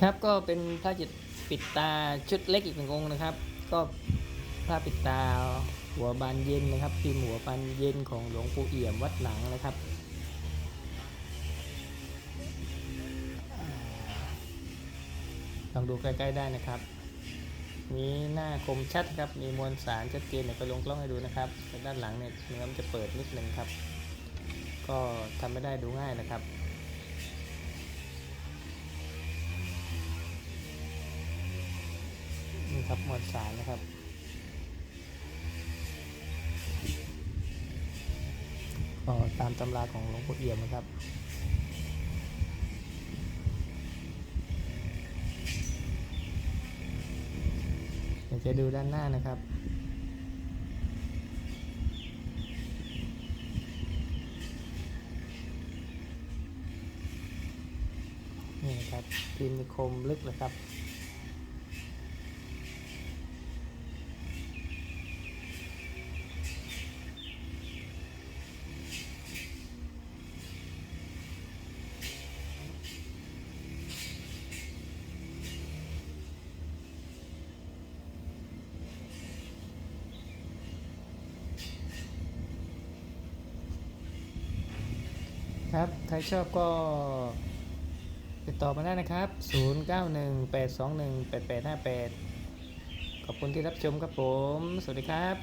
ครับก็เป็นผ้าจิตปิดตาชุดเล็กอีกหนึ่งองค์นะครับ ก็ผ้าปิดตาหัวบานเย็นนะครับพิมพ์หัวบานเย็นของหลวงปู่เอี่ยมวัดหนังนะครับลองดูใกล้ๆได้นะครับมีหน้าคมชัดครับมีมวลสารชัดเจนเดี๋ยวไปลงกล้องให้ดูนะครับด้านหลังเนี่ยเนื้อมันจะเปิดนิดนึงครับ ก็ทำไม่ได้ดูง่ายนะครับ ครับมวลสารนะครับ ตามตำราของหลวงปู่เอี่ยมนะครับเดี๋ยวจะดูด้านหน้านะครับนี่นะครับพิมพ์คมลึกเลยครับ ครับ ใครชอบก็ติดต่อมาได้นะครับ 0918218858 ขอบคุณที่รับชมครับผม สวัสดีครับ